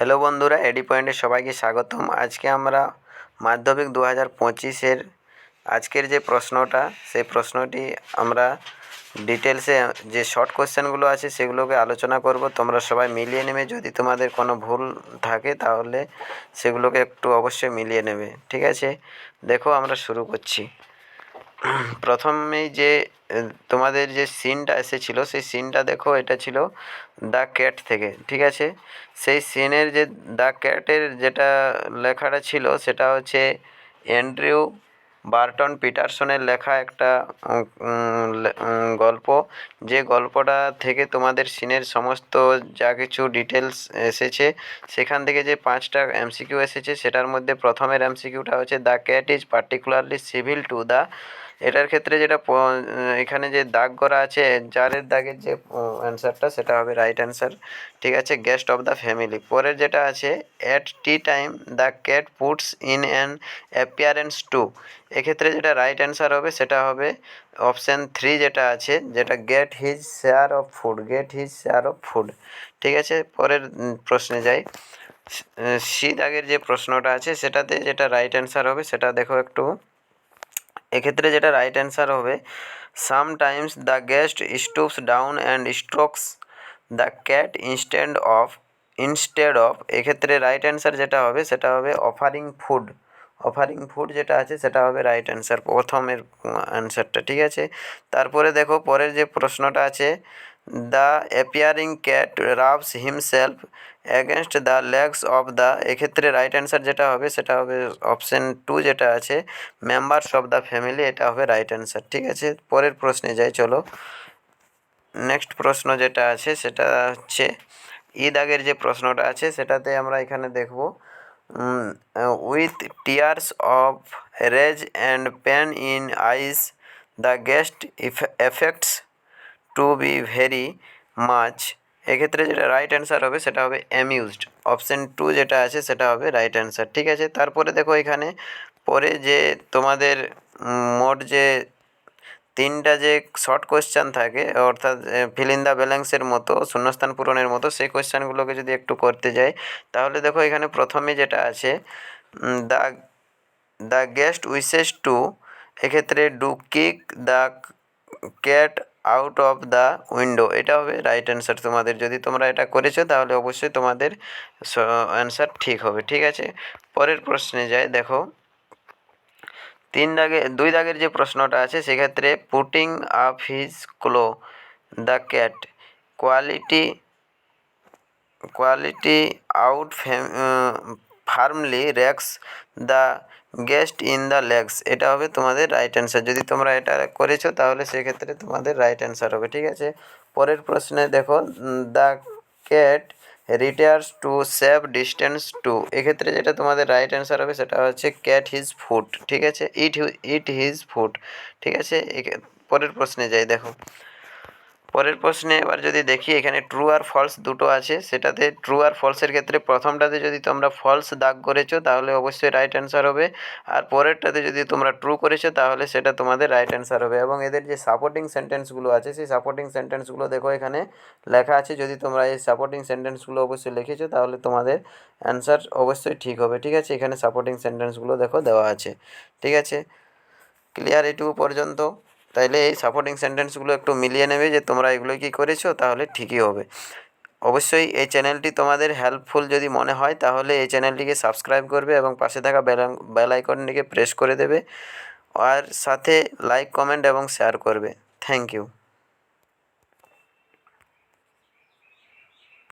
Hello বন্ধুরা, এডি পয়েন্টে সবাইকে স্বাগতম। আজকে আমরা মাধ্যমিক দু হাজার পঁচিশের আজকের যে প্রশ্নটা, সেই প্রশ্নটি আমরা ডিটেলসে যে শর্ট কোশ্চেনগুলো আছে সেগুলোকে আলোচনা করব। তোমরা সবাই মিলিয়ে নেবে। যদি তোমাদের কোনো ভুল থাকে তাহলে সেগুলোকে একটু অবশ্যই মিলিয়ে নেবে। ঠিক আছে? দেখো আমরা শুরু করছি। প্রথমেই যে তোমাদের যে সিনটা এসেছিল, সেই সিনটা দেখো, এটা ছিল দ্য ক্যাট থেকে, ঠিক আছে? সেই সিনের যে দ্য ক্যাটের যেটা লেখাটা ছিল, সেটা হচ্ছে অ্যান্ড্রিউ বার্টন পিটারসনের লেখা একটা গল্প। যে গল্পটা থেকে তোমাদের সিনের সমস্ত যা কিছু ডিটেলস এসেছে, সেখান থেকে যে পাঁচটা এমসিকিউ এসেছে, সেটার মধ্যে প্রথমের এমসিকিউটা হচ্ছে the cat is particularly civil to the এটার ক্ষেত্রে যেটা এখানে যে দাগ করা আছে, জারের দাগের যে অ্যান্সারটা সেটা হবে রাইট অ্যান্সার ঠিক আছে? গেস্ট অফ দ্য ফ্যামিলি পরের যেটা আছে at the time the cat puts in an appearance to এক্ষেত্রে যেটা রাইট অ্যান্সার হবে, সেটা হবে অপশান থ্রি যেটা আছে, যেটা get his share of food get his share of food ঠিক আছে? পরের প্রশ্নে যাই। সি দাগের যে প্রশ্নটা আছে, সেটাতে যেটা রাইট অ্যান্সার হবে, সেটা দেখো একটু। এক্ষেত্রে যেটা রাইট অ্যান্সার হবে sometimes the guest stoops down and strokes the cat instead of instead of এক্ষেত্রে রাইট অ্যান্সার যেটা হবে, সেটা হবে অফারিং ফুড অফারিং ফুড যেটা আছে, সেটা হবে রাইট অ্যান্সার প্রথমের অ্যান্সারটা ঠিক আছে? তারপরে দেখো, পরের যে প্রশ্নটা আছে the appearing cat rubs himself against the legs of the এক্ষেত্রে রাইট অ্যান্সার যেটা হবে, সেটা হবে অপশন টু যেটা আছে মেম্বার্স অফ দ্য ফ্যামিলি এটা হবে রাইট অ্যান্সার ঠিক আছে? পরের প্রশ্নে যাই, চলো। নেক্সট প্রশ্ন যেটা আছে, সেটা হচ্ছে, ঈদ আগের যে প্রশ্নটা আছে, সেটাতে আমরা এখানে দেখব। With tears of rage and pain in eyes the guest effects to be very much এক্ষেত্রে যেটা রাইট অ্যান্সার হবে সেটা হবে অ্যামিউজড অপশন টু যেটা আছে সেটা হবে রাইট অ্যান্সার ঠিক আছে? তারপরে দেখো এখানে, পরে যে তোমাদের মোট যে তিনটা যে শর্ট কোশ্চেন থাকে, অর্থাৎ ফিল ইন দ্য ব্যালেন্সের মতো, শূন্যস্থান পূরণের মতো, সেই কোশ্চেনগুলোকে যদি একটু করতে যাই, তাহলে দেখো এখানে প্রথমে যেটা আছে the the guest wishes to এক্ষেত্রে do kick the cat out of the window এটা হবে রাইট অ্যান্সার তোমাদের। যদি তোমরা এটা করেছ, তাহলে অবশ্যই তোমাদের অ্যান্সার ঠিক হবে, ঠিক আছে? পরের প্রশ্নে যাই, দেখো। তিন দাগে, দুই দাগের যে প্রশ্নটা আছে, সেক্ষেত্রে putting up his claw the cat quality quality out firmly racks the guest in the legs. এটা হবে তোমাদের রাইট অ্যান্সার। যদি তোমরা এটা করেছ, তাহলে সেক্ষেত্রে তোমাদের রাইট অ্যান্সার হবে। ঠিক আছে? পরের প্রশ্নে দেখো the cat retires to safe distance to. এক্ষেত্রে যেটা তোমাদের রাইট অ্যান্সার হবে, সেটা হচ্ছে ক্যাট হিজ ফুড ঠিক আছে? ইট ইট হিজ ফুড ঠিক আছে? পরের প্রশ্নে যাই, দেখো। পরের প্রশ্নে এবার যদি দেখি, এখানে ট্রু আর ফলস দুটো আছে, সেটাতে ট্রু আর ফলসের ক্ষেত্রে প্রথমটাতে যদি তোমরা ফলস দাগ করেছ, তাহলে অবশ্যই রাইট অ্যান্সার হবে। আর পরেরটাতে যদি তোমরা ট্রু করেছ, তাহলে সেটা তোমাদের রাইট অ্যান্সার হবে। এবং এদের যে সাপোর্টিং সেন্টেন্সগুলো আছে, সেই সাপোর্টিং সেন্টেন্সগুলো দেখো এখানে লেখা আছে। যদি তোমরা এই সাপোর্টিং সেন্টেন্সগুলো অবশ্যই লিখেছো, তাহলে তোমাদের অ্যান্সার অবশ্যই ঠিক হবে। ঠিক আছে? এখানে সাপোর্টিং সেন্টেন্সগুলো দেখো দেওয়া আছে। ঠিক আছে? ক্লিয়ার এটুকু পর্যন্ত। তাইলে এই সাপোর্টিং সেন্টেন্সগুলো একটু মিলিয়ে নেবে যে তোমরা এগুলো কি করেছ, তাহলে ঠিকই হবে। অবশ্যই এই চ্যানেলটি তোমাদের হেল্পফুল যদি মনে হয়, তাহলে এই চ্যানেলটিকে সাবস্ক্রাইব করবে এবং পাশে থাকা বেল আইকনটিকে প্রেস করে দেবে। আর সাথে লাইক কমেন্ট এবং শেয়ার করবে। Thank you